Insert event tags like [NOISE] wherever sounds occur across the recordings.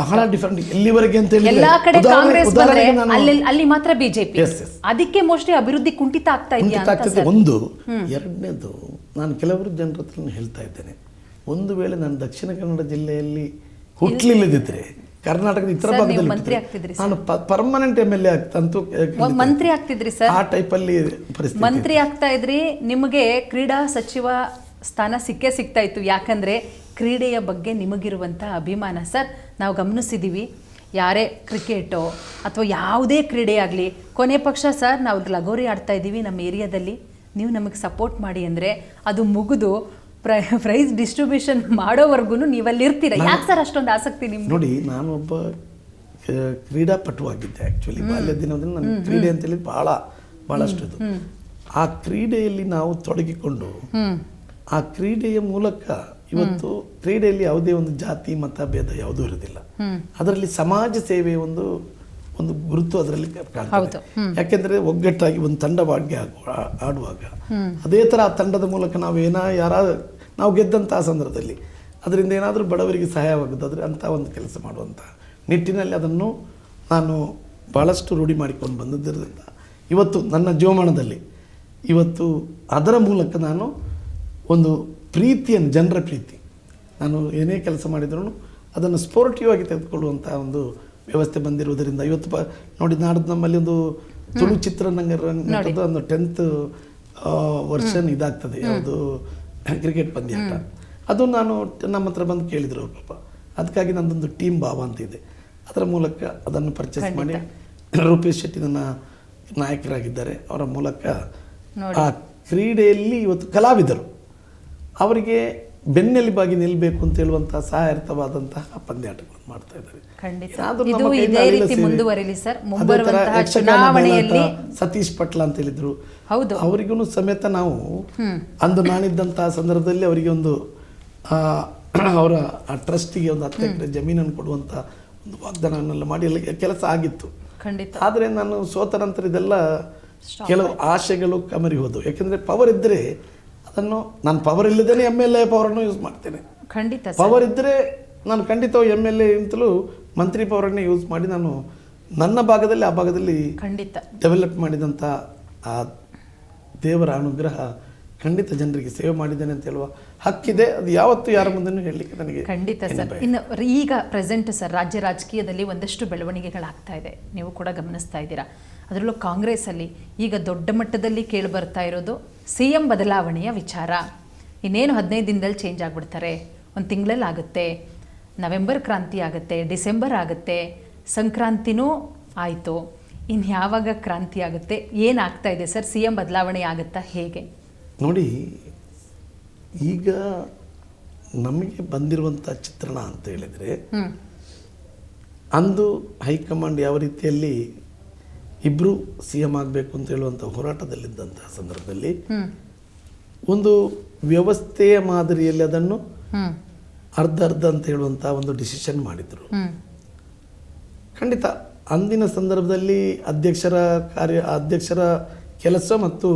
ಬಹಳ ಡಿಫರೆಂಟ್ ಎಲ್ಲಿವರೆಗೆ ಅಂತ ಹೇಳಿ ಎಲ್ಲಾ ಕಡೆ ಕಾಂಗ್ರೆಸ್ ಬಂದ್ರೆ ಅಲ್ಲಿ ಅಲ್ಲಿ ಮಾತ್ರ ಬಿಜೆಪಿ. ಅದಕ್ಕೆ ಮೋಸ್ಟ್ಲಿ ಅಭಿವೃದ್ಧಿ ಕುಂಠಿತ ಆಗ್ತಾ ಇದೆಯಾ ಆಗ್ತದೆ ಒಂದು ಎರಡನೇದು ನಾನು ಕೆಲವರು ಜನರ ಹತ್ರ ಹೇಳ್ತಾ ಇದ್ದೇನೆ. ಒಂದು ವೇಳೆ ನಾನು ದಕ್ಷಿಣ ಕನ್ನಡ ಜಿಲ್ಲೆಯಲ್ಲಿ ಹುಟ್ಲಿಲ್ಲದಿದ್ರೆ ಕರ್ನಾಟಕದ ಇತರ ಭಾಗದಲ್ಲಿ ಮಂತ್ರಿ ಆಗ್ತಿದ್ರಿ ನಾನು ಪರ್ಮನೆಂಟ್ ಎಂ ಎಲ್ ಎ ಆಗ್ತಂತೂ ಮಂತ್ರಿ ಆಗ್ತಿದ್ರಿ ಸರ್. ಆ ಟೈಪಲ್ಲಿ ಪರಿಸ್ಥಿತಿ ಮಂತ್ರಿ ಆಗ್ತಾ ಇದ್ರಿ. ನಿಮಗೆ ಕ್ರೀಡಾ ಸಚಿವ ಸ್ಥಾನ ಸಿಕ್ಕೇ ಸಿಗ್ತಾ ಇತ್ತು. ಯಾಕಂದ್ರೆ ಕ್ರೀಡೆಯ ಬಗ್ಗೆ ನಿಮಗಿರುವಂಥ ಅಭಿಮಾನ. ಸರ್ ನಾವು ಗಮನಿಸಿದ್ದೀವಿ ಯಾರೇ ಕ್ರಿಕೆಟೋ ಅಥವಾ ಯಾವುದೇ ಕ್ರೀಡೆ ಆಗಲಿ ಕೊನೆ ಪಕ್ಷ ಸರ್ ನಾವು ಲಗೋರಿ ಆಡ್ತಾ ಇದ್ದೀವಿ ನಮ್ಮ ಏರಿಯಾದಲ್ಲಿ. ನೀವು ನಮಗೆ ಸಪೋರ್ಟ್ ಮಾಡಿ ಅಂದರೆ ಅದು ಮುಗಿದು ಪ್ರೈ ಪ್ರೈಸ್ ಡಿಸ್ಟ್ರಿಬ್ಯೂಷನ್ ಮಾಡೋವರೆಗೂ ನೀವಲ್ಲಿರ್ತೀರ. ಯಾಕೆ ಸರ್ ಅಷ್ಟೊಂದು ಆಸಕ್ತಿ ನಿಮ್ಗೆ? ನೋಡಿ ನಾನೊಬ್ಬ ಕ್ರೀಡಾಪಟುವಾಗಿದ್ದೆ ಆ್ಯಕ್ಚುಲಿ ಬಾಲ್ಯ ನನಗೆ ನನ್ನ ಕ್ರೀಡೆ ಅಂತೇಳಿ ಭಾಳ ಭಾಳಷ್ಟು ಇದು ಆ ಕ್ರೀಡೆಯಲ್ಲಿ ನಾವು ತೊಡಗಿಕೊಂಡು ಆ ಕ್ರೀಡೆಯ ಮೂಲಕ ಇವತ್ತು ಕ್ರೀಡೆಯಲ್ಲಿ ಯಾವುದೇ ಒಂದು ಜಾತಿ ಮತ ಭೇದ ಯಾವುದೂ ಇರೋದಿಲ್ಲ ಅದರಲ್ಲಿ ಸಮಾಜ ಸೇವೆ ಒಂದು ಒಂದು ಗುರುತು ಅದರಲ್ಲಿ ಕಾಣ್ತದೆ. ಯಾಕೆಂದ್ರೆ ಒಗ್ಗಟ್ಟಾಗಿ ಒಂದು ತಂಡವಾಗಿ ಆಗುವ- ಆಡುವಾಗ ಅದೇ ತರ ಆ ತಂಡದ ಮೂಲಕ ನಾವು ಏನ ಯಾರ ನಾವು ಗೆದ್ದಂತಹ ಸಂದರ್ಭದಲ್ಲಿ ಅದರಿಂದ ಏನಾದರೂ ಬಡವರಿಗೆ ಸಹಾಯವಾಗುದಾದ್ರೆ ಅಂತ ಒಂದು ಕೆಲಸ ಮಾಡುವಂಥ ನಿಟ್ಟಿನಲ್ಲಿ ಅದನ್ನು ನಾನು ಬಹಳಷ್ಟು ರೂಢಿ ಮಾಡಿಕೊಂಡು ಬಂದಿದ್ದರಿಂದ ಇವತ್ತು ನನ್ನ ಜೀವಮಾನದಲ್ಲಿ ಇವತ್ತು ಅದರ ಮೂಲಕ ನಾನು ಒಂದು ಪ್ರೀತಿಯನ್ನು ಜನರ ಪ್ರೀತಿ. ನಾನು ಏನೇ ಕೆಲಸ ಮಾಡಿದ್ರು ಅದನ್ನು ಸ್ಪೋರ್ಟಿವ್ ಆಗಿ ತೆಗೆದುಕೊಳ್ಳುವಂಥ ಒಂದು ವ್ಯವಸ್ಥೆ ಬಂದಿರುವುದರಿಂದ ಇವತ್ತು ಪ ನೋಡಿ ನಾಡ್ದು ನಮ್ಮಲ್ಲಿ ಒಂದು ತುಳು ಚಿತ್ರರಂಗದ ಒಂದು ಟೆಂತ್ ವರ್ಷನ್ ಇದಾಗ್ತದೆ. ಯಾವುದು ಕ್ರಿಕೆಟ್ ಪಂದ್ಯಾಟ. ಅದು ನಾನು ನಮ್ಮ ಹತ್ರ ಬಂದು ಕೇಳಿದರು ಪಾಪ. ಅದಕ್ಕಾಗಿ ನಂದೊಂದು ಟೀಮ್ ಭಾವ ಅಂತ ಇದೆ. ಅದರ ಮೂಲಕ ಅದನ್ನು ಪರ್ಚೇಸ್ ಮಾಡಿ ರೂಪೇಶ್ ಶೆಟ್ಟಿ ನನ್ನ ನಾಯಕರಾಗಿದ್ದಾರೆ. ಅವರ ಮೂಲಕ ಆ ಕ್ರೀಡೆಯಲ್ಲಿ ಇವತ್ತು ಕಲಾವಿದರು. ಅವರಿಗೆ ಬೆನ್ನೆಲುಬಾಗಿ ನಿಲ್ಲಬೇಕು ಅಂತ ಹೇಳುವಂತಹ ಸಹಾಯರ್ಥವಾದಂತಹ ಪಂದ್ಯಾಟಗಳನ್ನು ಮಾಡ್ತಾ ಇದ್ದಾರೆ. ಸತೀಶ್ ಪಟ್ಲ ಅಂತ ಹೇಳಿದ್ರು. ಹೌದು. ಅವರಿಗೂ ಸಮೇತ ನಾವು ಅಂದು ನಾನಿದ್ದಂತಹ ಸಂದರ್ಭದಲ್ಲಿ ಅವರಿಗೆ ಒಂದು ಆ, ಅವರ ಟ್ರಸ್ಟಿಗೆ ಒಂದು ಹತ್ತು ಎಕರೆ ಜಮೀನನ್ನು ಕೊಡುವಂತ ಒಂದು ವಾಗ್ದಾನವನ್ನೆಲ್ಲ ಮಾಡಿ ಎಲ್ಲ ಕೆಲಸ ಆಗಿತ್ತು. ಖಂಡಿತ. ಆದರೆ ನಾನು ಸೋತ ನಂತರ ಇದೆಲ್ಲ ಕೆಲವು ಆಶೆಗಳು ಕಮರಿ ಹೋದವು. ಯಾಕಂದ್ರೆ ಪವರ್ ಇದ್ದರೆ ಅದನ್ನು ನಾನು ಪವರ್ ಇಲ್ಲದೇನೆ ಎಂ ಎಲ್ ಎ ಪವರನ್ನು ಯೂಸ್ ಮಾಡ್ತೇನೆ. ಖಂಡಿತ ಪವರ್ ಇದ್ದರೆ ನಾನು ಖಂಡಿತ ಎಂ ಎಲ್ ಎ ಅಂತಲೂ ಮಂತ್ರಿ ಪವರನ್ನೇ ಯೂಸ್ ಮಾಡಿ ನಾನು ನನ್ನ ಭಾಗದಲ್ಲಿ ಆ ಭಾಗದಲ್ಲಿ ಖಂಡಿತ. ಡೆವಲಪ್ ಮಾಡಿದಂಥ ಆ ದೇವರ ಅನುಗ್ರಹ ಖಂಡಿತ ಜನರಿಗೆ ಸೇವೆ ಮಾಡಿದ್ದೇನೆ ಅಂತ ಹೇಳುವ ಹಕ್ಕಿದೆ. ಅದು ಯಾವತ್ತು ಯಾರ ಮುಂದೆನೂ ಹೇಳಲಿಕ್ಕೆ ನನಗೆ ಖಂಡಿತ ಸರ್. ಇನ್ನು ಈಗ ಪ್ರೆಸೆಂಟ್ ಸರ್ ರಾಜ್ಯ ರಾಜಕೀಯದಲ್ಲಿ ಒಂದಷ್ಟು ಬೆಳವಣಿಗೆಗಳಾಗ್ತಾ ಇದೆ. ನೀವು ಕೂಡ ಗಮನಿಸ್ತಾ ಇದ್ದೀರಾ. ಅದರಲ್ಲೂ ಕಾಂಗ್ರೆಸ್ಸಲ್ಲಿ ಈಗ ದೊಡ್ಡ ಮಟ್ಟದಲ್ಲಿ ಕೇಳಿ ಬರ್ತಾ ಇರೋದು ಸಿ ಎಂ ಬದಲಾವಣೆಯ ವಿಚಾರ. ಇನ್ನೇನು ಹದಿನೈದು ದಿನದಲ್ಲಿ ಚೇಂಜ್ ಆಗಿಬಿಡ್ತಾರೆ? ಒಂದು ತಿಂಗಳಲ್ಲಿ ಆಗುತ್ತೆ. ನವೆಂಬರ್ ಕ್ರಾಂತಿ ಆಗುತ್ತೆ ಡಿಸೆಂಬರ್ ಆಗುತ್ತೆ ಸಂಕ್ರಾಂತಿನೂ ಆಯಿತು. ಇನ್ನು ಯಾವಾಗ ಕ್ರಾಂತಿ ಆಗುತ್ತೆ ಏನಾಗ್ತಾ ಇದೆ ಸರ್? ಸಿ ಎಂ ಬದಲಾವಣೆ ಆಗುತ್ತಾ ಹೇಗೆ? ನೋಡಿ ಈಗ ನಮಗೆ ಬಂದಿರುವಂಥ ಚಿತ್ರಣ ಅಂತ ಹೇಳಿದರೆ ಅಂದು ಹೈಕಮಾಂಡ್ ಯಾವ ರೀತಿಯಲ್ಲಿ ಇಬ್ಬರು ಸಿ ಎಂ ಆಗಬೇಕು ಅಂತ ಹೇಳುವಂಥ ಹೋರಾಟದಲ್ಲಿದ್ದಂತಹ ಸಂದರ್ಭದಲ್ಲಿ ಒಂದು ವ್ಯವಸ್ಥೆಯ ಮಾದರಿಯಲ್ಲಿ ಅದನ್ನು ಅರ್ಧ ಅರ್ಧ ಅಂತ ಹೇಳುವಂಥ ಒಂದು ಡಿಸಿಷನ್ ಮಾಡಿದರು. ಖಂಡಿತ ಅಂದಿನ ಸಂದರ್ಭದಲ್ಲಿ ಅಧ್ಯಕ್ಷರ ಕಾರ್ಯ ಅಧ್ಯಕ್ಷರ ಕೆಲಸ ಮತ್ತು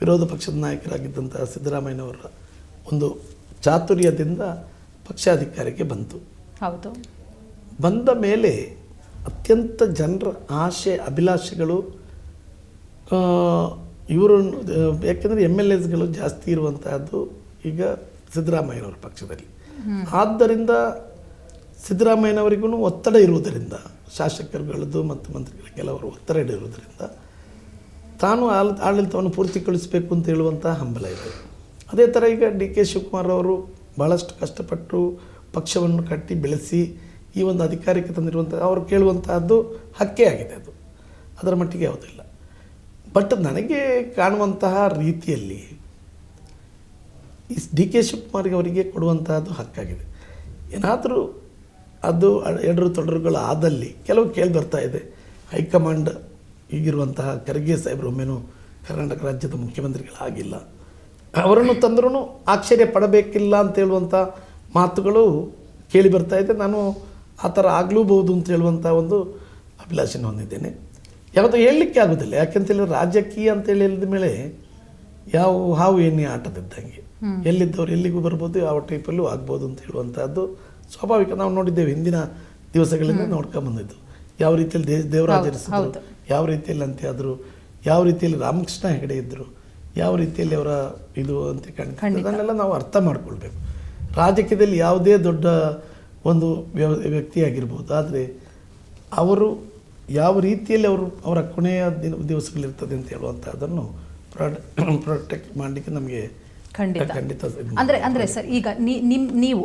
ವಿರೋಧ ಪಕ್ಷದ ನಾಯಕರಾಗಿದ್ದಂತಹ ಸಿದ್ದರಾಮಯ್ಯನವರ ಒಂದು ಚಾತುರ್ಯದಿಂದ ಪಕ್ಷಾಧಿಕಾರಕ್ಕೆ ಬಂತು. ಹೌದು. ಬಂದ ಮೇಲೆ ಅತ್ಯಂತ ಜನರ ಆಶೆ ಅಭಿಲಾಷೆಗಳು ಇವರನ್ನು ಇವರು ಯಾಕೆಂದರೆ ಎಂ ಎಲ್ ಎಸ್ಗಳು ಜಾಸ್ತಿ ಇರುವಂತಹದ್ದು ಈಗ ಸಿದ್ದರಾಮಯ್ಯನವರ ಪಕ್ಷದಲ್ಲಿ. ಆದ್ದರಿಂದ ಸಿದ್ದರಾಮಯ್ಯನವರಿಗೂ ಒತ್ತಡ ಇರುವುದರಿಂದ ಶಾಸಕರುಗಳದ್ದು ಮತ್ತು ಮಂತ್ರಿಗಳ ಕೆಲವರು ಒತ್ತಡ ಇರುವುದರಿಂದ ತಾನು ಆಲ್ ಆಡಳಿತವನ್ನು ಪೂರ್ತಿಗೊಳಿಸಬೇಕು ಅಂತ ಹೇಳುವಂಥ ಹಂಬಲ ಇದೆ. ಅದೇ ಥರ ಈಗ ಡಿ ಕೆ ಶಿವಕುಮಾರ್ ಅವರು ಭಾಳಷ್ಟು ಕಷ್ಟಪಟ್ಟು ಪಕ್ಷವನ್ನು ಕಟ್ಟಿ ಬೆಳೆಸಿ ಈ ಒಂದು ಅಧಿಕಾರಕ್ಕೆ ತಂದಿರುವಂಥ, ಅವರು ಕೇಳುವಂತಹದ್ದು ಹಕ್ಕೇ ಆಗಿದೆ ಅದು. ಅದರ ಮಟ್ಟಿಗೆ ಯಾವುದಿಲ್ಲ. ಬಟ್ ನನಗೆ ಕಾಣುವಂತಹ ರೀತಿಯಲ್ಲಿ ಈ ಡಿ ಕೆ ಶಿವಕುಮಾರ್ಗೆ ಅವರಿಗೆ ಕೊಡುವಂತಹದ್ದು ಹಕ್ಕಾಗಿದೆ. ಏನಾದರೂ ಅದು ಎಡರು ತೊಡರುಗಳು ಆದಲ್ಲಿ ಕೆಲವು ಕೇಳಿ ಬರ್ತಾ ಇದೆ. ಹೈಕಮಾಂಡ್ ಈಗಿರುವಂತಹ ಖರ್ಗೆ ಸಾಹೇಬರು, ಒಮ್ಮೆನೂ ಕರ್ನಾಟಕ ರಾಜ್ಯದ ಮುಖ್ಯಮಂತ್ರಿಗಳಾಗಿಲ್ಲ. ಅವರನ್ನು ತಂದ್ರೂ ಆಶ್ಚರ್ಯ ಪಡಬೇಕಿಲ್ಲ ಅಂತ ಹೇಳುವಂಥ ಮಾತುಗಳು ಕೇಳಿ ಬರ್ತಾ ಇದೆ. ನಾನು ಆ ಥರ ಆಗಲೂಬಹುದು ಅಂತ ಹೇಳುವಂಥ ಒಂದು ಅಭಿಲಾಷೆನ ಹೊಂದಿದ್ದೇನೆ. ಯಾವುದು ಹೇಳಲಿಕ್ಕೆ ಆಗೋದಿಲ್ಲ. ಯಾಕೆಂತೇಳಿದ್ರೆ ರಾಜಕೀಯ ಅಂತ ಹೇಳಿದ ಮೇಲೆ ಯಾವ ಹಾವು ಎಣ್ಣೆ ಆಟದಿದ್ದಂಗೆ. ಎಲ್ಲಿದ್ದವ್ರು ಎಲ್ಲಿಗೂ ಬರ್ಬೋದು ಯಾವ ಟೈಪಲ್ಲೂ ಆಗ್ಬೋದು ಅಂತ ಹೇಳುವಂಥದ್ದು ಸ್ವಾಭಾವಿಕ. ನಾವು ನೋಡಿದ್ದೇವೆ ಹಿಂದಿನ ದಿವಸಗಳಿಂದ ನೋಡ್ಕೊಂಡು ಬಂದಿದ್ದು. ಯಾವ ರೀತಿಯಲ್ಲಿ ದೇ ದೇವರು ಆಚರಿಸಿದ್ರು ಯಾವ ರೀತಿಯಲ್ಲಿ ಅಂತ ಆದರು ಯಾವ ರೀತಿಯಲ್ಲಿ ರಾಮಕೃಷ್ಣ ಹೆಗಡೆ ಇದ್ದರು ಯಾವ ರೀತಿಯಲ್ಲಿ ಅವರ ಇದು ಅಂತ ಕಂಡು ಅದನ್ನೆಲ್ಲ ನಾವು ಅರ್ಥ ಮಾಡ್ಕೊಳ್ಬೇಕು. ರಾಜಕೀಯದಲ್ಲಿ ಯಾವುದೇ ದೊಡ್ಡ ಒಂದು ವ್ಯವ ವ್ಯಕ್ತಿಯಾಗಿರ್ಬೋದು. ಆದರೆ ಅವರು ಯಾವ ರೀತಿಯಲ್ಲಿ ಅವರು ಅವರ ಕೊನೆಯ ದಿನ ದಿವಸಗಳಿರ್ತದೆ ಅಂತ ಹೇಳುವಂಥದ್ದನ್ನು ಪ್ರೊಟೆಕ್ಟ್ [CLEARS THROAT] ಮಾಡಲಿಕ್ಕೆ ನಮಗೆ ಖಂಡಿತ. ಖಂಡಿತ ಅಂದರೆ ಅಂದರೆ ಸರ್ ಈಗ ನಿಮ್ಮ ನಿಮ್ ನೀವು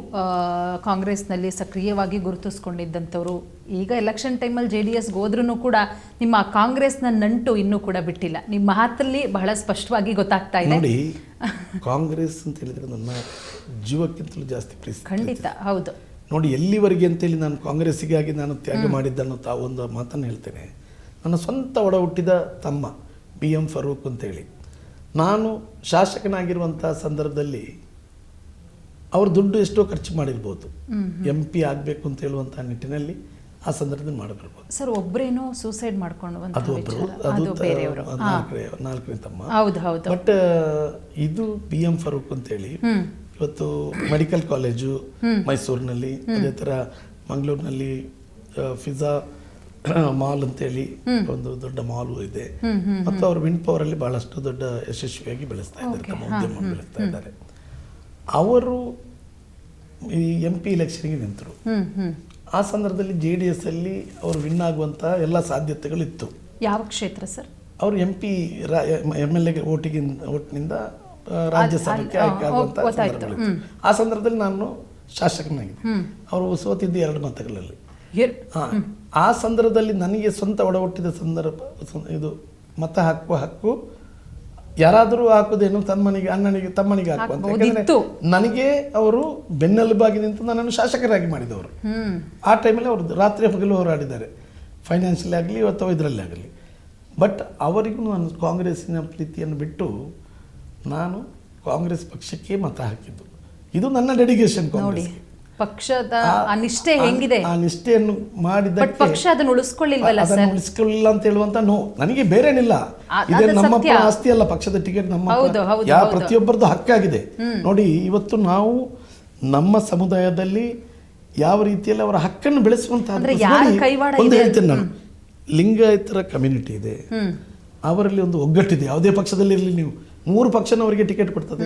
ಕಾಂಗ್ರೆಸ್ನಲ್ಲಿ ಸಕ್ರಿಯವಾಗಿ ಗುರುತಿಸ್ಕೊಂಡಿದ್ದಂಥವ್ರು ಈಗ ಎಲೆಕ್ಷನ್ ಟೈಮಲ್ಲಿ ಜೆ ಡಿ ಎಸ್ಗೆ ಹೋದ್ರೂ ಕೂಡ ನಿಮ್ಮ ಕಾಂಗ್ರೆಸ್ನ ನಂಟು ಇನ್ನೂ ಕೂಡ ಬಿಟ್ಟಿಲ್ಲ. ನಿಮ್ಮ ಮಾತಲ್ಲಿ ಬಹಳ ಸ್ಪಷ್ಟವಾಗಿ ಗೊತ್ತಾಗ್ತಾ ಇದೆ. ನೋಡಿ [LAUGHS] ಕಾಂಗ್ರೆಸ್ ಅಂತ ಹೇಳಿದ್ರೆ ನನ್ನ ಜೀವಕ್ಕಿಂತಲೂ ಜಾಸ್ತಿ ಖಂಡಿತ ಹೌದು. ನೋಡಿ ಎಲ್ಲಿವರೆಗೆ ಅಂತೇಳಿ ನಾನು ಕಾಂಗ್ರೆಸ್ಸಿಗಾಗಿ ನಾನು ತ್ಯಾಗ ಮಾಡಿದ್ದನ್ನು ತಾವು ಒಂದು ಮಾತನ್ನು ಹೇಳ್ತೇನೆ. ನನ್ನ ಸ್ವಂತ ಒಡ ಹುಟ್ಟಿದ ತಮ್ಮ ಬಿ ಎಂ ಫರೂಕ್ ಅಂತೇಳಿ. ನಾನು ಶಾಸಕನಾಗಿರುವಂಥ ಸಂದರ್ಭದಲ್ಲಿ ಅವ್ರ ದುಡ್ಡು ಎಷ್ಟೋ ಖರ್ಚು ಮಾಡಿರ್ಬೋದು. ಎಂ ಪಿ ಆಗಬೇಕು ಅಂತ ಹೇಳುವಂಥ ನಿಟ್ಟಿನಲ್ಲಿ ಆ ಸಂದರ್ಭದಲ್ಲಿ ಮಾಡಬರ್ಬೋದು ಸರ್ ಒಬ್ಬರೇನೋ ಸೂಸೈಡ್ ಮಾಡ್ಕೊಂಡು ಅದು ಒಬ್ಬರು ಅದು ನಾಲ್ಕನೇ ತಮ್ಮ. ಹೌದು ಹೌದು. ಬಟ್ ಇದು ಬಿ ಎಂ ಫರೂಕ್ ಅಂತೇಳಿ ಇವತ್ತು ಮೆಡಿಕಲ್ ಕಾಲೇಜು ಮೈಸೂರಿನಲ್ಲಿ ಅದೇ ಥರ ಮಂಗಳೂರಿನಲ್ಲಿ ಫಿಜಾ [CLEARS THROAT] ಮಾಲ್ ಅಂತೇಳಿ ಒಂದು ದೊಡ್ಡ ಮಾಲು ಇದೆ. ಮತ್ತು ಅವರು ವಿಂಡ್ ಪವರ್ ಅಲ್ಲಿ ಬಹಳಷ್ಟು ದೊಡ್ಡ ಯಶಸ್ವಿಯಾಗಿ ಬೆಳೆಸ್ತಾ ಇದ್ದಾರೆ ತಮ್ಮ ಉದ್ಯಮ ಬೆಳೆಸ್ತಾ ಇದ್ದಾರೆ. ಅವರು ಈ ಎಂ ಪಿ ಇಲೆಕ್ಷನ್ಗೆ ನಿಂತರು. ಆ ಸಂದರ್ಭದಲ್ಲಿ ಜೆ ಡಿ ಎಸ್ ಅಲ್ಲಿ ಅವರು ವಿನ್ ಆಗುವಂತಹ ಎಲ್ಲ ಸಾಧ್ಯತೆಗಳಿತ್ತು ಯಾವ ಕ್ಷೇತ್ರ ಸರ್? ಅವರು M P M L A ಓಟಿಗಿಂತ ಓಟ್ನಿಂದ ಆ, ರಾಜ್ಯಸಭೆಗೆ ಅಲ್ಲಿ- ಆಯ್ಕೆ ಆಗುವಂಥ ಆ, ಗೊತ್ತಾಯ್ತು. ಸಂದರ್ಭಗಳಿತ್ತು. ಆ ಸಂದರ್ಭದಲ್ಲಿ ನಾನು ಶಾಸಕನಾಗಿದ್ದೆ. ಅವರು ಸೋತಿದ್ದು ಎರಡು ಮತಗಳಲ್ಲಿ. ಆ, ಸಂದರ್ಭದಲ್ಲಿ ನನಗೆ ಸ್ವಂತ ಒಡಹುಟ್ಟಿದ ಸಂದರ್ಭ ಇದು ಮತ ಹಾಕುವ ಹಕ್ಕು ಯಾರಾದರೂ ಹಾಕುದೇನು ತಮ್ಮನಿಗೆ ಅಣ್ಣನಿಗೆ ತಮ್ಮನಿಗೆ ಹಾಕುವಂತ. ಯಾಕಂದ್ರೆ ನನಗೆ ಅವರು ಬೆನ್ನೆಲುಬಾಗಿ ನಿಂತು ನನ್ನನ್ನು ಶಾಸಕರಾಗಿ ಮಾಡಿದವರು. ಆ ಟೈಮಲ್ಲಿ ಅವರು ರಾತ್ರಿ ಹಗಲು ಹೋರಾಡಿದ್ದಾರೆ. ಫೈನಾನ್ಷಿಯಲಿ ಆಗಲಿ ಅಥವಾ ಇದರಲ್ಲಿ ಆಗಲಿ. ಬಟ್ ಅವರಿಗೂ ನಾನು ಕಾಂಗ್ರೆಸ್ಸಿನ ಪ್ರೀತಿಯನ್ನು ಬಿಟ್ಟು ನಾನು ಕಾಂಗ್ರೆಸ್ ಪಕ್ಷಕ್ಕೆ ಮತ ಹಾಕಿದ್ದು. ಇದು ನನ್ನ ಡೆಡಿಕೇಶನ್ ನೋಡಿ ಪಕ್ಷದ ನಿಷ್ಠೆ ಹೆಂಗಿದೆ? ಆ ನಿಷ್ಠೆಯನ್ನು ಮಾಡಿದ ಪಕ್ಷ ಅದನ್ನ ಉಳಿಸ್ಕೊಳ್ಳಿಲ್ವಲ್ಲ ಅದನ್ನು ಉಳಿಸ್ಕೊಳ್ಳಿಲ್ಲ ಅಂತ ಹೇಳುವಂತ ನೋ. ನನಗೆ ಬೇರೇನಿಲ್ಲ. ಇದೇ ನಮ್ಮ. ಆಸ್ತಿ ಅಲ್ಲ ಪಕ್ಷದ ಟಿಕೆಟ್ ನಮ್ಮ ಯಾವ. ಪ್ರತಿಯೊಬ್ಬರದ್ದು ಹಕ್ಕಾಗಿದೆ. ನೋಡಿ ಇವತ್ತು ನಾವು ನಮ್ಮ ಸಮುದಾಯದಲ್ಲಿ ಯಾವ ರೀತಿಯಲ್ಲಿ ಅವರ ಹಕ್ಕನ್ನು ಬೆಳೆಸುವಂತ ಒಂದು? ಹೇಳ್ತೇನೆ ನಾನು. ಲಿಂಗಾಯತರ ಕಮ್ಯುನಿಟಿ ಇದೆ. ಅವರಲ್ಲಿ ಒಂದು ಒಗ್ಗಟ್ಟಿದೆ. ಯಾವುದೇ ಪಕ್ಷದಲ್ಲಿ ಇರಲಿ ನೀವು. ಮೂರು ಪಕ್ಷನವರಿಗೆ ಟಿಕೆಟ್ ಕೊಡ್ತದೆ.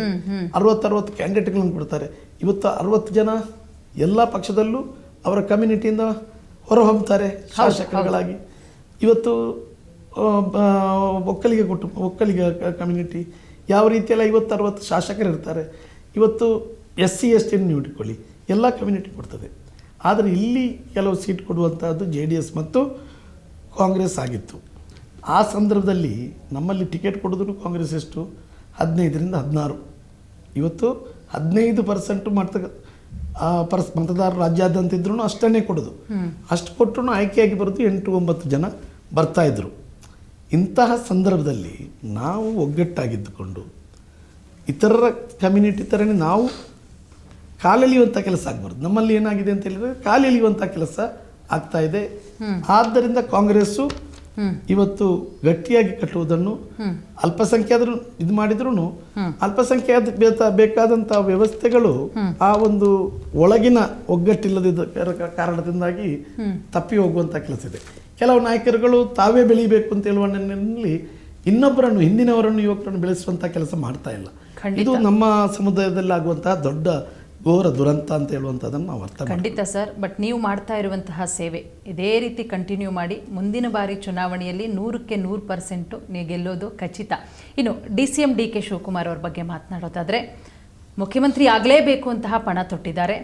ಅರವತ್ತರವತ್ತು ಅರವತ್ತು ಕ್ಯಾಂಡಿಡೇಟ್ಗಳನ್ನು ಕೊಡ್ತಾರೆ. ಇವತ್ತು ಅರವತ್ತು ಜನ ಎಲ್ಲ ಪಕ್ಷದಲ್ಲೂ ಅವರ ಕಮ್ಯುನಿಟಿಯಿಂದ ಹೊರಹೊಮ್ಮುತ್ತಾರೆ ಶಾಸಕರುಗಳಾಗಿ. ಇವತ್ತು ಒಕ್ಕಲಿಗೆ ಕುಟುಂಬ ಒಕ್ಕಲಿಗ ಕಮ್ಯುನಿಟಿ ಯಾವ ರೀತಿಯೆಲ್ಲ ಇವತ್ತು ಅರವತ್ತು ಶಾಸಕರು ಇರ್ತಾರೆ ಇವತ್ತು ಎಸ್ ಸಿ ಎಸ್ ಟಿಯನ್ನು ನೀವು ಇಟ್ಕೊಳ್ಳಿ ಎಲ್ಲ ಕಮ್ಯುನಿಟಿ ಕೊಡ್ತದೆ. ಆದರೆ ಇಲ್ಲಿ ಕೆಲವು ಸೀಟ್ ಕೊಡುವಂಥದ್ದು ಜೆ ಡಿ ಎಸ್ ಮತ್ತು ಕಾಂಗ್ರೆಸ್ ಆಗಿತ್ತು. ಆ ಸಂದರ್ಭದಲ್ಲಿ ನಮ್ಮಲ್ಲಿ ಟಿಕೆಟ್ ಕೊಡೋದು ಕಾಂಗ್ರೆಸ್ ಎಷ್ಟು? ಹದಿನೈದರಿಂದ ಹದಿನಾರು. ಇವತ್ತು ಹದಿನೈದು ಪರ್ಸೆಂಟ್ ಮಾಡ್ತಕ್ಕ ಆ ಪರ್ಸ್ ಮತದಾರರು ರಾಜ್ಯಾದ್ಯಂತ ಇದ್ರೂ ಅಷ್ಟನ್ನೇ ಕೊಡೋದು. ಅಷ್ಟು ಕೊಟ್ಟರು ಆಯ್ಕೆಯಾಗಿ ಬರೋದು ಎಂಟು ಒಂಬತ್ತು ಜನ ಬರ್ತಾ ಇದ್ರು. ಇಂತಹ ಸಂದರ್ಭದಲ್ಲಿ ನಾವು ಒಗ್ಗಟ್ಟಾಗಿದ್ದುಕೊಂಡು ಇತರರ ಕಮ್ಯುನಿಟಿ ಥರನೇ ನಾವು ಕಾಲೆಳೆಯುವಂಥ ಕೆಲಸ ಆಗಬಾರ್ದು. ನಮ್ಮಲ್ಲಿ ಏನಾಗಿದೆ ಅಂತ ಹೇಳಿದ್ರೆ ಕಾಲೆಳೆಯುವಂಥ ಕೆಲಸ ಆಗ್ತಾ ಇದೆ. ಆದ್ದರಿಂದ ಕಾಂಗ್ರೆಸ್ಸು ಇವತ್ತು ಗಟ್ಟಿಯಾಗಿ ಕಟ್ಟುವುದನ್ನು ಅಲ್ಪಸಂಖ್ಯಾತರು ಇದು ಮಾಡಿದ್ರು ಅಲ್ಪಸಂಖ್ಯಾತ ಬೇತ- ಬೇಕಾದಂಥ ವ್ಯವಸ್ಥೆಗಳು ಆ ಒಂದು ಒಳಗಿನ ಒಗ್ಗಟ್ಟಿಲ್ಲದ ಕಾರಣದಿಂದಾಗಿ ತಪ್ಪಿ ಹೋಗುವಂಥ ಕೆಲಸ ಇದೆ. ಕೆಲವು ನಾಯಕರುಗಳು ತಾವೇ ಬೆಳಿಬೇಕು ಅಂತ ಹೇಳುವ ನಿಟ್ಟಿನಲ್ಲಿ ಇನ್ನೊಬ್ಬರನ್ನು ಹಿಂದಿನವರನ್ನು ಯುವಕರನ್ನು ಬೆಳೆಸುವಂಥ ಕೆಲಸ ಮಾಡ್ತಾ ಇಲ್ಲ. ಇದು ನಮ್ಮ ಸಮುದಾಯದಲ್ಲಿ ಆಗುವಂತಹ ದೊಡ್ಡ ಘೋರ ದುರಂತ ಅಂತ ಹೇಳುವಂಥದ್ದನ್ನು ನಾವು ಅರ್ಥ ಖಂಡಿತ ಸರ್ ಬಟ್ ನೀವು ಮಾಡ್ತಾ ಇರುವಂತಹ ಸೇವೆ ಇದೇ ರೀತಿ ಕಂಟಿನ್ಯೂ ಮಾಡಿ ಮುಂದಿನ ಬಾರಿ ಚುನಾವಣೆಯಲ್ಲಿ ನೂರಕ್ಕೆ ನೂರು ಪರ್ಸೆಂಟು ನೀವು ಗೆಲ್ಲೋದು ಖಚಿತ. ಇನ್ನು D C M D K Shivakumar ಅವ್ರ ಬಗ್ಗೆ ಮಾತನಾಡೋದಾದರೆ ಮುಖ್ಯಮಂತ್ರಿ ಆಗಲೇಬೇಕು ಅಂತಹ ಪಣ ತೊಟ್ಟಿದ್ದಾರೆ.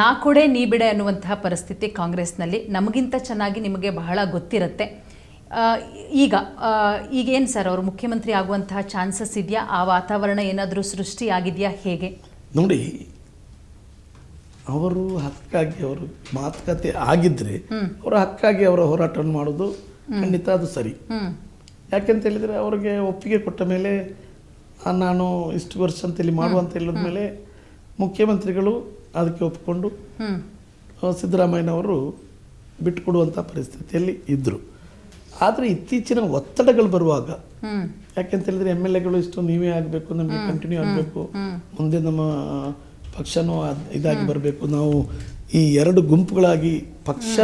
ನಾ ಕೊಡೆ ನೀ ಬಿಡೆ ಅನ್ನುವಂತಹ ಪರಿಸ್ಥಿತಿ ಕಾಂಗ್ರೆಸ್ನಲ್ಲಿ ನಮಗಿಂತ ಚೆನ್ನಾಗಿ ನಿಮಗೆ ಬಹಳ ಗೊತ್ತಿರುತ್ತೆ. ಈಗ ಈಗೇನು ಸರ್ ಅವರು ಮುಖ್ಯಮಂತ್ರಿ ಆಗುವಂತಹ ಚಾನ್ಸಸ್ ಇದೆಯಾ? ಆ ವಾತಾವರಣ ಏನಾದರೂ ಸೃಷ್ಟಿಯಾಗಿದೆಯಾ? ಹೇಗೆ? ನೋಡಿ ಅವರು ಹಕ್ಕಾಗಿ ಅವರು ಮಾತುಕತೆ ಆಗಿದ್ರೆ ಅವರ ಹಕ್ಕಾಗಿ ಅವರ ಹೋರಾಟವನ್ನು ಮಾಡೋದು ಖಂಡಿತ ಅದು ಸರಿ. ಯಾಕೆಂತ ಹೇಳಿದರೆ ಅವರಿಗೆ ಒಪ್ಪಿಗೆ ಕೊಟ್ಟ ಮೇಲೆ ನಾನು ಇಷ್ಟು ವರ್ಷ ಅಂತೇಳಿ ಮಾಡುವಂತ ಹೇಳಿದ ಮೇಲೆ ಮುಖ್ಯಮಂತ್ರಿಗಳು ಅದಕ್ಕೆ ಒಪ್ಪಿಕೊಂಡು ಸಿದ್ದರಾಮಯ್ಯನವರು ಬಿಟ್ಟುಕೊಡುವಂಥ ಪರಿಸ್ಥಿತಿಯಲ್ಲಿ ಇದ್ದರು ಆದರೆ ಇತ್ತೀಚಿನ ಒತ್ತಡಗಳು ಬರುವಾಗ ಯಾಕೆಂತ ಹೇಳಿದ್ರೆ ಎಂ ಎಲ್ ಎಗಳು ಇಷ್ಟು ನೀವೇ ಆಗಬೇಕು, ನಮಗೆ ಕಂಟಿನ್ಯೂ ಆಗಬೇಕು, ಮುಂದೆ ನಮ್ಮ ಪಕ್ಷನೂ ಇದಾಗಿ ಬರಬೇಕು. ನಾವು ಈ ಎರಡು ಗುಂಪುಗಳಾಗಿ ಪಕ್ಷ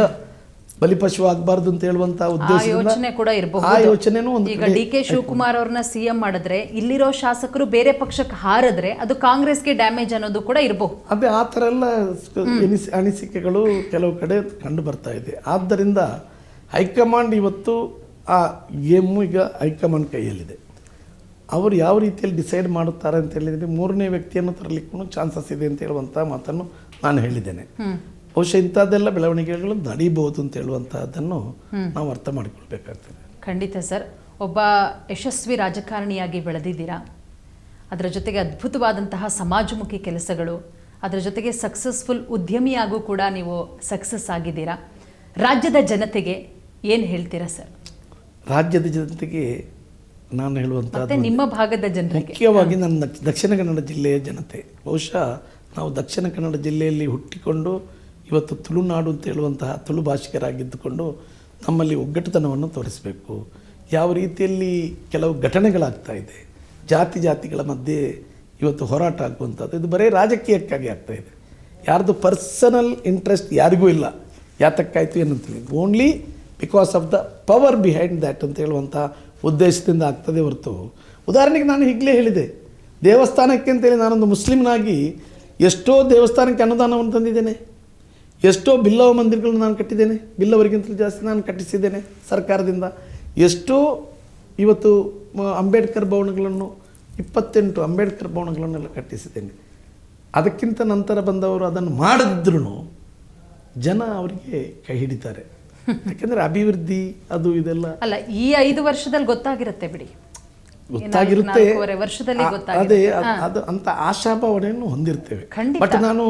ಬಲಿಪಶು ಆಗಬಾರ್ದು ಅಂತ ಹೇಳುವಂತ ಉದ್ದೇಶ ಯೋಚನೆ ಕೂಡ ಆ ಇರಬಹುದು. ಯೋಚನೆನೂ ಒಂದು ಈಗ ಡಿ ಕೆ ಶಿವಕುಮಾರ್ ಅವ್ರನ್ನ ಸಿಎಂ ಮಾಡಿದ್ರೆ ಇಲ್ಲಿರೋ ಶಾಸಕರು ಬೇರೆ ಪಕ್ಷಕ್ಕೆ ಹಾರಿದ್ರೆ ಅದು ಕಾಂಗ್ರೆಸ್ಗೆ ಡ್ಯಾಮೇಜ್ ಅನ್ನೋದು ಕೂಡ ಇರಬಹುದು. ಅದೇ ಆ ಥರ ಎಲ್ಲ ಎನಿಸಿ ಅನಿಸಿಕೆಗಳು ಕೆಲವು ಕಡೆ ಕಂಡು ಬರ್ತಾ ಇದೆ. ಆದ್ದರಿಂದ ಹೈಕಮಾಂಡ್ ಇವತ್ತು ಆ ಗೇಮು ಈಗ ಹೈಕಮಾಂಡ್ ಕೈಯಲ್ಲಿದೆ. ಅವರು ಯಾವ ರೀತಿಯಲ್ಲಿ ಡಿಸೈಡ್ ಮಾಡುತ್ತಾರೆ ಅಂತ ಹೇಳಿದರೆ ಮೂರನೇ ವ್ಯಕ್ತಿಯನ್ನು ತರಲಿಕ್ಕೂ ಚಾನ್ಸಸ್ ಇದೆ ಅಂತ ಹೇಳುವಂಥ ಮಾತನ್ನು ನಾನು ಹೇಳಿದ್ದೇನೆ. ಬಹುಶಃ ಇಂಥದ್ದೆಲ್ಲ ಬೆಳವಣಿಗೆಗಳು ನಡೀಬಹುದು ಅಂತ ಹೇಳುವಂತಹದ್ದನ್ನು ನಾವು ಅರ್ಥ ಮಾಡಿಕೊಳ್ಬೇಕಾಗ್ತದೆ. ಖಂಡಿತ ಸರ್. ಒಬ್ಬ ಯಶಸ್ವಿ ರಾಜಕಾರಣಿಯಾಗಿ ಬೆಳೆದಿದ್ದೀರಾ? ಅದರ ಜೊತೆಗೆ ಅದ್ಭುತವಾದಂತಹ ಸಮಾಜಮುಖಿ ಕೆಲಸಗಳು ಅದರ ಜೊತೆಗೆ ಸಕ್ಸಸ್ಫುಲ್ ಉದ್ಯಮಿಯಾಗೂ ಕೂಡ ನೀವು ಸಕ್ಸಸ್ ಆಗಿದ್ದೀರಾ? ರಾಜ್ಯದ ಜನತೆಗೆ ಏನು ಹೇಳ್ತೀರಾ ಸರ್? ರಾಜ್ಯದ ಜನತೆಗೆ ನಾನು ಹೇಳುವಂಥ ನಿಮ್ಮ ಭಾಗದ ಜನರಿಗೆ. ಮುಖ್ಯವಾಗಿ ನನ್ನ ದಕ್ಷಿಣ ಕನ್ನಡ ಜಿಲ್ಲೆಯ ಜನತೆ. ಬಹುಶಃ ನಾವು ದಕ್ಷಿಣ ಕನ್ನಡ ಜಿಲ್ಲೆಯಲ್ಲಿ ಹುಟ್ಟಿಕೊಂಡು ಇವತ್ತು ತುಳುನಾಡು ಅಂತ ಹೇಳುವಂತಹ ತುಳು ಭಾಷಿಕರಾಗಿದ್ದುಕೊಂಡು ನಮ್ಮಲ್ಲಿ ಒಗ್ಗಟ್ಟುತನವನ್ನು ತೋರಿಸಬೇಕು. ಯಾವ ರೀತಿಯಲ್ಲಿ ಕೆಲವು ಘಟನೆಗಳಾಗ್ತಾ ಇದೆ. ಜಾತಿ ಜಾತಿಗಳ ಮಧ್ಯೆ ಇವತ್ತು ಹೋರಾಟ ಆಗುವಂಥದ್ದು. ಇದು ಬರೀ ರಾಜಕೀಯಕ್ಕಾಗಿ ಆಗ್ತಾ ಇದೆ. ಯಾರ್ದು ಪರ್ಸನಲ್ ಇಂಟ್ರೆಸ್ಟ್ ಯಾರಿಗೂ ಇಲ್ಲ. ಯಾತಕ್ಕಾಯ್ತು ಏನಂತೀವಿ only because of the power behind that ಅಂತ ಹೇಳುವಂಥ ಉದ್ದೇಶದಿಂದ ಆಗ್ತದೆ ಹೊರತು. ಉದಾಹರಣೆಗೆ ನಾನು ಈಗಲೇ ಹೇಳಿದೆ. ದೇವಸ್ಥಾನಕ್ಕೆ ಅಂತೇಳಿ ನಾನೊಂದು ಮುಸ್ಲಿಮ್ನಾಗಿ ಎಷ್ಟೋ ದೇವಸ್ಥಾನಕ್ಕೆ ಅನುದಾನವನ್ನು ತಂದಿದ್ದೇನೆ. ಎಷ್ಟೋ ಬಿಲ್ಲವ ಮಂದಿರಗಳನ್ನು ನಾನು ಕಟ್ಟಿದ್ದೇನೆ. ಬಿಲ್ಲವರಿಗಿಂತಲೂ ಜಾಸ್ತಿ ನಾನು ಕಟ್ಟಿಸಿದ್ದೇನೆ ಸರ್ಕಾರದಿಂದ. ಎಷ್ಟೋ ಇವತ್ತು ಅಂಬೇಡ್ಕರ್ ಭವನಗಳನ್ನು, ಇಪ್ಪತ್ತೆಂಟು ಅಂಬೇಡ್ಕರ್ ಭವನಗಳನ್ನೆಲ್ಲ ಕಟ್ಟಿಸಿದ್ದೇನೆ. ಅದಕ್ಕಿಂತ ನಂತರ ಬಂದವರು ಅದನ್ನು ಮಾಡದಿದ್ರೂ ಜನ ಅವರಿಗೆ ಕೈ ಹಿಡಿತಾರೆ. [LAUGHS] ಯಾಕೆಂದರೆ ಅಭಿವೃದ್ಧಿ ಅದು ಇದೆಲ್ಲ ಅಲ್ಲ ಈ ಐದು ವರ್ಷದಲ್ಲಿ ಗೊತ್ತಾಗಿರುತ್ತೆ ಬಿಡಿ. ಗೊತ್ತಾಗಿರುತ್ತೆ. ವರ್ಷದಲ್ಲಿ ಅದೇ ಅದು ಅಂತ ಆಶಾಭಾವನೆಯನ್ನು ಹೊಂದಿರ್ತೇವೆ. ಬಟ್ ನಾನು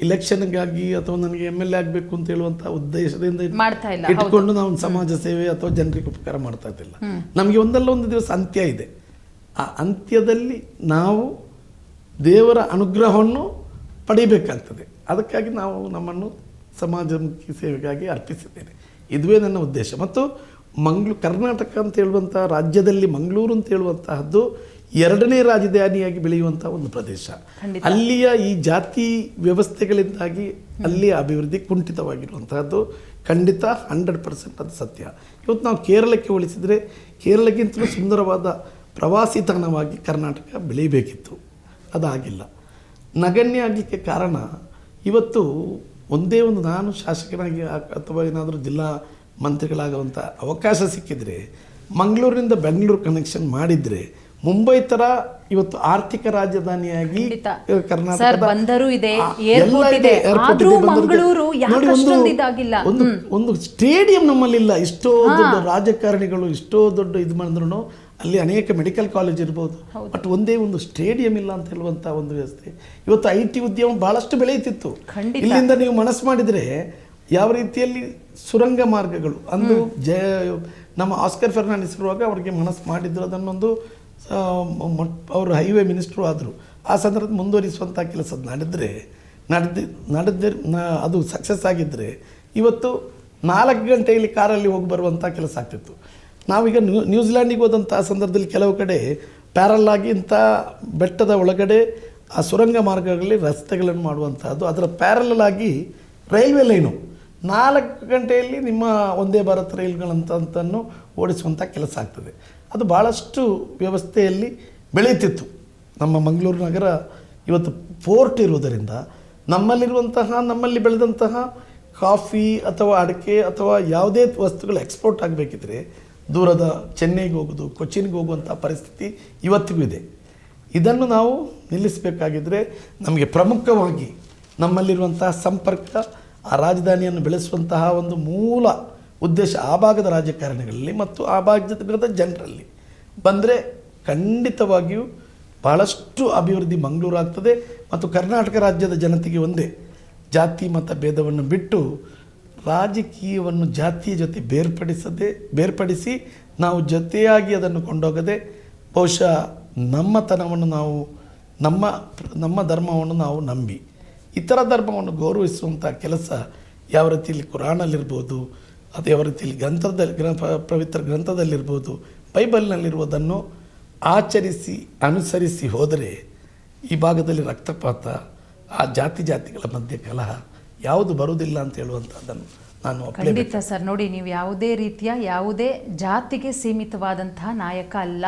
ಇಲೆಕ್ಷನ್ಗಾಗಿ ಅಥವಾ ನನಗೆ ಎಂ ಎಲ್ ಎ ಆಗಬೇಕು ಅಂತ ಹೇಳುವಂತ ಉದ್ದೇಶದಿಂದ ಇಟ್ಕೊಂಡು ನಾವು ಸಮಾಜ ಸೇವೆ ಅಥವಾ ಜನರಿಗೆ ಉಪಕಾರ ಮಾಡ್ತಾ ಇದ್ದಿಲ್ಲ. ನಮಗೆ ಒಂದಲ್ಲ ಒಂದು ದಿವಸ ಅಂತ್ಯ ಇದೆ. ಆ ಅಂತ್ಯದಲ್ಲಿ ನಾವು ದೇವರ ಅನುಗ್ರಹವನ್ನು ಪಡಿಬೇಕಾಗ್ತದೆ. ಅದಕ್ಕಾಗಿ ನಾವು ನಮ್ಮನ್ನು ಸಮಾಜಮುಖಿ ಸೇವೆಗಾಗಿ ಅರ್ಪಿಸಿದ್ದೇನೆ ಇದುವೇ ನನ್ನ ಉದ್ದೇಶ. ಮತ್ತು ಮಂಗ್ಳು ಕರ್ನಾಟಕ ಅಂತ ಹೇಳುವಂಥ ರಾಜ್ಯದಲ್ಲಿ ಮಂಗಳೂರು ಅಂತ ಹೇಳುವಂತಹದ್ದು ಎರಡನೇ ರಾಜಧಾನಿಯಾಗಿ ಬೆಳೆಯುವಂಥ ಒಂದು ಪ್ರದೇಶ. ಅಲ್ಲಿಯ ಈ ಜಾತಿ ವ್ಯವಸ್ಥೆಗಳಿಂದಾಗಿ ಅಲ್ಲಿಯ ಅಭಿವೃದ್ಧಿ ಕುಂಠಿತವಾಗಿರುವಂತಹದ್ದು ಖಂಡಿತ ಹಂಡ್ರೆಡ್ ಪರ್ಸೆಂಟ್ ಅದು ಸತ್ಯ. ಇವತ್ತು ನಾವು ಕೇರಳಕ್ಕೆ ಹೋಲಿಸಿದರೆ ಕೇರಳಕ್ಕಿಂತಲೂ ಸುಂದರವಾದ ಪ್ರವಾಸಿ ತಾಣವಾಗಿ ಕರ್ನಾಟಕ ಬೆಳೀಬೇಕಿತ್ತು ಅದಾಗಿಲ್ಲ. ನಗಣ್ಯ ಆಗಲಿಕ್ಕೆ ಕಾರಣ ಇವತ್ತು ಒಂದೇ ಒಂದು ನಾನು ಶಾಸಕನಾಗಿ ಅಥವಾ ಏನಾದರೂ ಜಿಲ್ಲಾ ಮಂತ್ರಿಗಳಾಗುವಂಥ ಅವಕಾಶ ಸಿಕ್ಕಿದರೆ ಮಂಗಳೂರಿನಿಂದ ಬೆಂಗಳೂರು ಕನೆಕ್ಷನ್ ಮಾಡಿದರೆ ಮುಂಬೈ ಥರ ಇವತ್ತು ಆರ್ಥಿಕ ರಾಜಧಾನಿಯಾಗಿ ಕರ್ನಾಟಕ ಬಂದರು ಇದೆ? ಒಂದು ಒಂದು ಸ್ಟೇಡಿಯಂ ನಮ್ಮಲ್ಲಿಲ್ಲ. ಇಷ್ಟೋ ದೊಡ್ಡ ರಾಜಕಾರಣಿಗಳು ಇಷ್ಟೋ ದೊಡ್ಡ ಇದು ಮಾಡಿದ್ರು ಅಲ್ಲಿ ಅನೇಕ ಮೆಡಿಕಲ್ ಕಾಲೇಜ್ ಇರ್ಬೋದು. ಬಟ್ ಒಂದೇ ಒಂದು ಸ್ಟೇಡಿಯಂ ಇಲ್ಲ ಅಂತ ಹೇಳುವಂಥ ಒಂದು ವ್ಯವಸ್ಥೆ. ಇವತ್ತು ಐ ಟಿ ಉದ್ಯಮ ಬಹಳಷ್ಟು ಬೆಳೆಯುತ್ತಿತ್ತು. ಇಲ್ಲಿಂದ ನೀವು ಮನಸ್ಸು ಮಾಡಿದರೆ ಯಾವ ರೀತಿಯಲ್ಲಿ ಸುರಂಗ ಮಾರ್ಗಗಳು? ಅಂದು ಜಯ ನಮ್ಮ ಆಸ್ಕರ್ ಫೆರ್ನಾಂಡಿಸ್ ಇರುವಾಗ ಅವರಿಗೆ ಮನಸ್ಸು ಮಾಡಿದ್ರು. ಅದನ್ನೊಂದು ಅವರು ಹೈವೇ ಮಿನಿಸ್ಟ್ರು ಆದರು. ಆ ಸಂದರ್ಭದಲ್ಲಿ ಮುಂದುವರಿಸುವಂಥ ಕೆಲಸ ನಡೆದರೆ ನಡೆದ ನಡೆದ ಅದು ಸಕ್ಸಸ್ ಆಗಿದ್ದರೆ ಇವತ್ತು ನಾಲ್ಕು ಗಂಟೆಯಲ್ಲಿ ಕಾರಲ್ಲಿ ಹೋಗಿ ಬರುವಂಥ ಕೆಲಸ ಆಗ್ತಿತ್ತು. ನಾವೀಗ ನ್ಯೂ ನ್ಯೂಜಿಲ್ಯಾಂಡಿಗೆ ಹೋದಂಥ ಸಂದರ್ಭದಲ್ಲಿ ಕೆಲವು ಕಡೆ ಪ್ಯಾರಲ್ಲಾಗಿ ಇಂಥ ಬೆಟ್ಟದ ಒಳಗಡೆ ಆ ಸುರಂಗ ಮಾರ್ಗಗಳಲ್ಲಿ ರಸ್ತೆಗಳನ್ನು ಮಾಡುವಂಥದ್ದು. ಅದರ ಪ್ಯಾರಲಾಗಿ ರೈಲ್ವೆ ಲೈನು. ನಾಲ್ಕು ಗಂಟೆಯಲ್ಲಿ ನಿಮ್ಮ ಒಂದೇ ಭಾರತ್ ರೈಲ್ಗಳಂತನ್ನು ಓಡಿಸುವಂಥ ಕೆಲಸ ಆಗ್ತದೆ. ಅದು ಭಾಳಷ್ಟು ವ್ಯವಸ್ಥೆಯಲ್ಲಿ ಬೆಳೆಯುತ್ತಿತ್ತು ನಮ್ಮ ಮಂಗಳೂರು ನಗರ ಇವತ್ತು ಪೋರ್ಟ್ ಇರುವುದರಿಂದ ನಮ್ಮಲ್ಲಿರುವಂತಹ, ನಮ್ಮಲ್ಲಿ ಬೆಳೆದಂತಹ ಕಾಫಿ ಅಥವಾ ಅಡಿಕೆ ಅಥವಾ ಯಾವುದೇ ವಸ್ತುಗಳು ಎಕ್ಸ್ಪೋರ್ಟ್ ಆಗಬೇಕಿದ್ರೆ ದೂರದ ಚೆನ್ನೈಗೆ ಹೋಗೋದು, ಕೊಚ್ಚಿನ್ಗೆ ಹೋಗುವಂಥ ಪರಿಸ್ಥಿತಿ ಇವತ್ತಿಗೂ ಇದೆ. ಇದನ್ನು ನಾವು ನಿಲ್ಲಿಸಬೇಕಾಗಿದ್ದರೆ ನಮಗೆ ಪ್ರಮುಖವಾಗಿ ನಮ್ಮಲ್ಲಿರುವಂತಹ ಸಂಪರ್ಕ, ಆ ರಾಜಧಾನಿಯನ್ನು ಬೆಳೆಸುವಂತಹ ಒಂದು ಮೂಲ ಉದ್ದೇಶ ಆ ಭಾಗದ ರಾಜಕಾರಣಿಗಳಲ್ಲಿ ಮತ್ತು ಆ ಭಾಗದ ಜನರಲ್ಲಿ. ಬಂದರೆ ಖಂಡಿತವಾಗಿಯೂ ಬಹಳಷ್ಟು ಅಭಿವೃದ್ಧಿ ಮಂಗಳೂರು ಆಗ್ತದೆ ಮತ್ತು ಕರ್ನಾಟಕ ರಾಜ್ಯದ ಜನತೆಗೆ ಒಂದೇ. ಜಾತಿ, ಮತ, ಭೇದವನ್ನು ಬಿಟ್ಟು ರಾಜಕೀಯವನ್ನು ಜಾತಿಯ ಜೊತೆ ಬೇರ್ಪಡಿಸದೆ, ಬೇರ್ಪಡಿಸಿ ನಾವು ಜೊತೆಯಾಗಿ ಅದನ್ನು ಕೊಂಡೋಗದೆ, ಬಹುಶಃ ನಮ್ಮತನವನ್ನು ನಾವು, ನಮ್ಮ ನಮ್ಮ ಧರ್ಮವನ್ನು ನಾವು ನಂಬಿ. ಇತರ ಧರ್ಮವನ್ನು ಗೌರವಿಸುವಂಥ ಕೆಲಸ ಯಾವ ರೀತಿಯಲ್ಲಿ ಕುರಾನಲ್ಲಿರ್ಬೋದು, ಅದು ಯಾವ ರೀತಿಯಲ್ಲಿ ಗ್ರಂಥದಲ್ಲಿ ಗ್ರಂಥ, ಪವಿತ್ರ ಗ್ರಂಥದಲ್ಲಿರ್ಬೋದು, ಬೈಬಲ್ನಲ್ಲಿರುವುದನ್ನು ಆಚರಿಸಿ, ಅನುಸರಿಸಿ ಹೋದರೆ ಈ ಭಾಗದಲ್ಲಿ ರಕ್ತಪಾತ, ಆ ಜಾತಿ ಜಾತಿಗಳ ಮಧ್ಯೆ ಕಲಹ ಯಾವುದು ಬರುವುದಿಲ್ಲ ಅಂತ ಹೇಳುವಂಥದ್ದನ್ನು ನಾನು ಖಂಡಿತ ಸರ್ ನೋಡಿ ನೀವು ಯಾವುದೇ ರೀತಿಯ ಯಾವುದೇ ಜಾತಿಗೆ ಸೀಮಿತವಾದಂತಹ ನಾಯಕ ಅಲ್ಲ.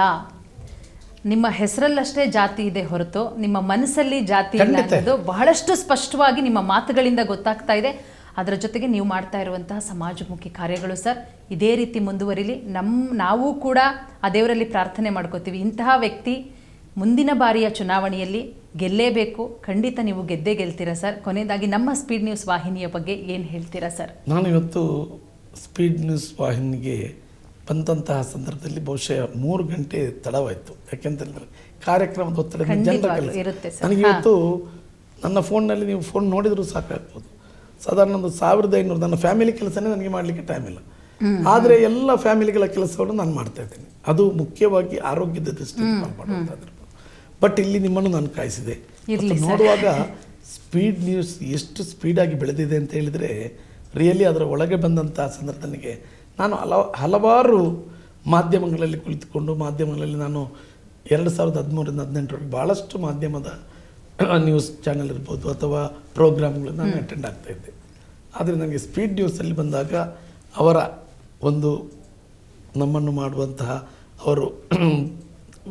ನಿಮ್ಮ ಹೆಸರಲ್ಲಷ್ಟೇ ಜಾತಿ ಇದೆ ಹೊರತು ನಿಮ್ಮ ಮನಸ್ಸಲ್ಲಿ ಜಾತಿ ಇಲ್ಲ ಅನ್ನೋದು ಬಹಳಷ್ಟು ಸ್ಪಷ್ಟವಾಗಿ ನಿಮ್ಮ ಮಾತುಗಳಿಂದ ಗೊತ್ತಾಗ್ತಾ ಇದೆ. ಅದರ ಜೊತೆಗೆ ನೀವು ಮಾಡ್ತಾ ಇರುವಂತಹ ಸಮಾಜಮುಖಿ ಕಾರ್ಯಗಳು ಸರ್ ಇದೇ ರೀತಿ ಮುಂದುವರಿಲಿ. ನಮ್ಮ ನಾವು ಕೂಡ ಆ ದೇವರಲ್ಲಿ ಪ್ರಾರ್ಥನೆ ಮಾಡ್ಕೋತೀವಿ. ಇಂತಹ ವ್ಯಕ್ತಿ ಮುಂದಿನ ಬಾರಿಯ ಚುನಾವಣೆಯಲ್ಲಿ ಗೆಲ್ಲೇಬೇಕು. ಖಂಡಿತ ನೀವು ಗೆದ್ದೇ ಗೆಲ್ತೀರಾ ಸರ್? ಕೊನೆಯದಾಗಿ ನಮ್ಮ ಸ್ಪೀಡ್ ನ್ಯೂಸ್ ವಾಹಿನಿಯ ಬಗ್ಗೆ ಏನು ಹೇಳ್ತೀರಾ ಸರ್? ನಾನು ಇವತ್ತು ಸ್ಪೀಡ್ ನ್ಯೂಸ್ ವಾಹಿನಿಗೆ ಬಂದಂತಹ ಸಂದರ್ಭದಲ್ಲಿ ಬಹುಶಃ ಮೂರು ಗಂಟೆ ತಡವಾಯಿತು. ಯಾಕೆಂತಂದ್ರೆ ಕಾರ್ಯಕ್ರಮದ ಒತ್ತಡ ನನಗಿವತ್ತು ಇರುತ್ತೆ ಸರ್. ನನಗೆ ಇವತ್ತು ನನ್ನ ಫೋನ್ನಲ್ಲಿ ನೀವು ಫೋನ್ ನೋಡಿದರೂ ಸಾಕಾಗ್ಬೋದು. ಸಾಧಾರಣ ಒಂದು ಸಾವಿರದ ಐನೂರು ನನ್ನ ಫ್ಯಾಮಿಲಿ ಕೆಲಸನೇ ನನಗೆ ಮಾಡಲಿಕ್ಕೆ ಟೈಮ್ ಇಲ್ಲ. ಆದರೆ ಎಲ್ಲ ಫ್ಯಾಮಿಲಿಗಳ ಕೆಲಸವನ್ನು ನಾನು ಮಾಡ್ತಾ ಇದ್ದೀನಿ. ಅದು ಮುಖ್ಯವಾಗಿ ಆರೋಗ್ಯದ ದೃಷ್ಟಿಯಿಂದ ಮಾಡುವಂಥದ್ದು ಬಟ್ ಇಲ್ಲಿ ನಿಮ್ಮನ್ನು ನಾನು ಕಾಯಿಸಿದೆ. ನೋಡುವಾಗ ಸ್ಪೀಡ್ ನ್ಯೂಸ್ ಎಷ್ಟು ಸ್ಪೀಡಾಗಿ ಬೆಳೆದಿದೆ ಅಂತ ಹೇಳಿದರೆ ರಿಯಲಿ ಅದರ ಒಳಗೆ ಬಂದಂಥ ಸಂದರ್ಭದಲ್ಲಿ ನಾನು ಹಲ ಹಲವಾರು ಮಾಧ್ಯಮಗಳಲ್ಲಿ ಕುಳಿತುಕೊಂಡು ಮಾಧ್ಯಮಗಳಲ್ಲಿ ನಾನು ಎರಡು ಸಾವಿರದ ಹದಿಮೂರಿಂದ ಹದಿನೆಂಟರೊಳಗೆ ಭಾಳಷ್ಟು ಮಾಧ್ಯಮದ [COUGHS] ನ್ಯೂಸ್ ಚಾನೆಲ್ ಇರ್ಬೋದು ಅಥವಾ ಪ್ರೋಗ್ರಾಮ್ಗಳು ನಾನು ಅಟೆಂಡ್ ಆಗ್ತಾಯಿದ್ದೆ ಆದರೆ ನನಗೆ ಸ್ಪೀಡ್ ನ್ಯೂಸಲ್ಲಿ ಬಂದಾಗ ಅವರ ಒಂದು ನಮ್ಮನ್ನು ಮಾಡುವಂತಹ ಅವರು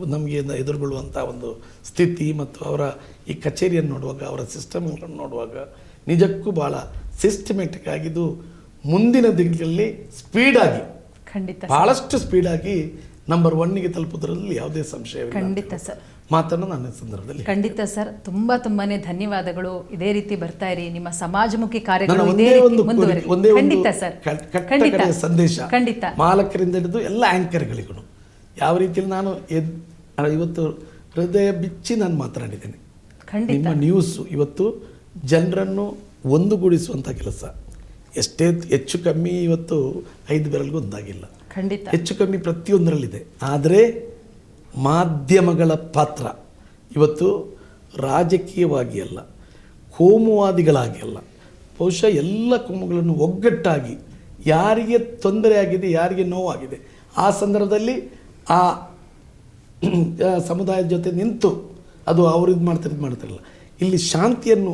ನಮಗೆ ಎದುರುಗೊಳ್ಳುವಂಥ ಒಂದು ಸ್ಥಿತಿ ಮತ್ತು ಅವರ ಈ ಕಚೇರಿಯನ್ನು ನೋಡುವಾಗ ಅವರ ಸಿಸ್ಟಮ್ಗಳನ್ನು ನೋಡುವಾಗ ನಿಜಕ್ಕೂ ಭಾಳ ಸಿಸ್ಟಮೆಟಿಕ್ ಆಗಿದ್ದು ಮುಂದಿನ ದಿನಗಳಲ್ಲಿ ಸ್ಪೀಡಾಗಿ ಖಂಡಿತ ಭಾಳಷ್ಟು ಸ್ಪೀಡಾಗಿ ನಂಬರ್ ಒನ್ಗೆ ತಲುಪುವುದರಲ್ಲಿ ಯಾವುದೇ ಸಂಶಯವಿಲ್ಲ ಖಂಡಿತ ಸರ್. ಮಾತನ್ನು ನನ್ನ ಸಂದರ್ಭದಲ್ಲಿ ಖಂಡಿತ ಸರ್. ತುಂಬಾ ತುಂಬಾನೇ ಧನ್ಯವಾದಗಳು. ಇದೇ ರೀತಿ ಬರ್ತಾ ಇರಿ. ನಿಮ್ಮ ಸಮಾಜಮುಖಿ ಕಾರ್ಯಕ್ರಮ ಕಾರ್ಯಗಳು ಒಂದೇ ಒಂದು ಸಂದೇಶ ಖಂಡಿತ. ಮಾಲಕರಿಂದ ಹಿಡಿದು ಎಲ್ಲ ಆ್ಯಂಕರ್ಗಳಿಗೂ ಯಾವ ರೀತಿಯಲ್ಲಿ ನಾನು ಎದ್ ಇವತ್ತು ಹೃದಯ ಬಿಚ್ಚಿ ನಾನು ಮಾತನಾಡಿದ್ದೇನೆ. ನಿಮ್ಮ ನ್ಯೂಸು ಇವತ್ತು ಜನರನ್ನು ಒಂದುಗೂಡಿಸುವಂಥ ಕೆಲಸ. ಎಷ್ಟೇ ಹೆಚ್ಚು ಕಮ್ಮಿ ಇವತ್ತು ಐದು ಬೆರಳಿಗೂ ಒಂದಾಗಿಲ್ಲ. ಖಂಡಿತ. ಹೆಚ್ಚು ಕಮ್ಮಿ ಪ್ರತಿಯೊಂದರಲ್ಲಿದೆ. ಆದರೆ ಮಾಧ್ಯಮಗಳ ಪಾತ್ರ ಇವತ್ತು ರಾಜಕೀಯವಾಗಿ ಅಲ್ಲ ಕೋಮುವಾದಿಗಳಾಗಿ ಅಲ್ಲ. ಬಹುಶಃ ಎಲ್ಲ ಕೋಮುಗಳನ್ನು ಒಗ್ಗಟ್ಟಾಗಿ ಯಾರಿಗೆ ತೊಂದರೆ ಆಗಿದೆ ಯಾರಿಗೆ ನೋವಾಗಿದೆ ಆ ಸಂದರ್ಭದಲ್ಲಿ [CLEARS THROAT] ಆ ಸಮುದಾಯದ ಜೊತೆ ನಿಂತು ಅದು ಅವ್ರು ಇದು ಮಾಡ್ತಾರೆ ಇದು ಮಾಡ್ತಾರಲ್ಲ ಇಲ್ಲಿ ಶಾಂತಿಯನ್ನು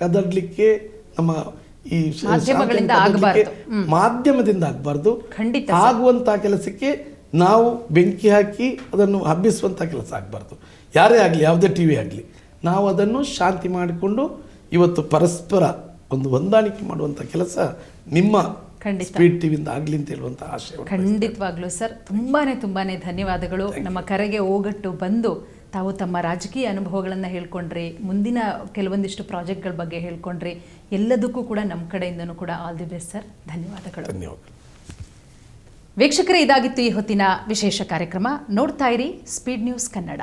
ಕದಡ್ಲಿಕ್ಕೆ ನಮ್ಮ ಈ. ಮಾಧ್ಯಮದಿಂದ ಆಗಬಾರ್ದು ಖಂಡಿತ ಆಗುವಂಥ ಕೆಲಸಕ್ಕೆ ನಾವು ಬೆಂಕಿ ಹಾಕಿ ಅದನ್ನು ಹಬ್ಬಿಸುವಂತಹ ಕೆಲಸ ಆಗಬಾರ್ದು ಯಾರೇ ಆಗಲಿ ಯಾವುದೇ ಟಿ ವಿ ಆಗಲಿ ನಾವು ಅದನ್ನು ಶಾಂತಿ ಮಾಡಿಕೊಂಡು ಇವತ್ತು ಪರಸ್ಪರ ಒಂದು ಹೊಂದಾಣಿಕೆ ಮಾಡುವಂಥ ಕೆಲಸ ನಿಮ್ಮ. ಸ್ಪೀಡ್ ಟಿವಿಯಿಂದ ಆಗಲಿ ಅಂತ ಹೇಳುವಂತ ಆಶಯ ಖಂಡಿತವಾಗ್ಲೂ ಸರ್ ತುಂಬಾನೇ ತುಂಬಾನೇ ಧನ್ಯವಾದಗಳು. ನಮ್ಮ ಕರೆಗೆ ಓಗಟ್ಟು ಬಂದು ತಾವು ತಮ್ಮ ರಾಜಕೀಯ ಅನುಭವಗಳನ್ನು ಹೇಳ್ಕೊಂಡ್ರಿ ಮುಂದಿನ ಕೆಲವೊಂದಿಷ್ಟು ಪ್ರಾಜೆಕ್ಟ್ಗಳ ಬಗ್ಗೆ ಹೇಳ್ಕೊಂಡ್ರಿ. ಎಲ್ಲದಕ್ಕೂ ಕೂಡ ನಮ್ಮ ಕಡೆಯಿಂದನೂ ಕೂಡ ಆಲ್ ದಿ ಬೆಸ್ಟ್ ಸರ್. ಧನ್ಯವಾದಗಳು. ಧನ್ಯವಾದ ವೀಕ್ಷಕರೇ ಇದಾಗಿತ್ತು ಈ ಹೊತ್ತಿನ ವಿಶೇಷ ಕಾರ್ಯಕ್ರಮ. ನೋಡ್ತಾ ಇರಿ ಸ್ಪೀಡ್ ನ್ಯೂಸ್ ಕನ್ನಡ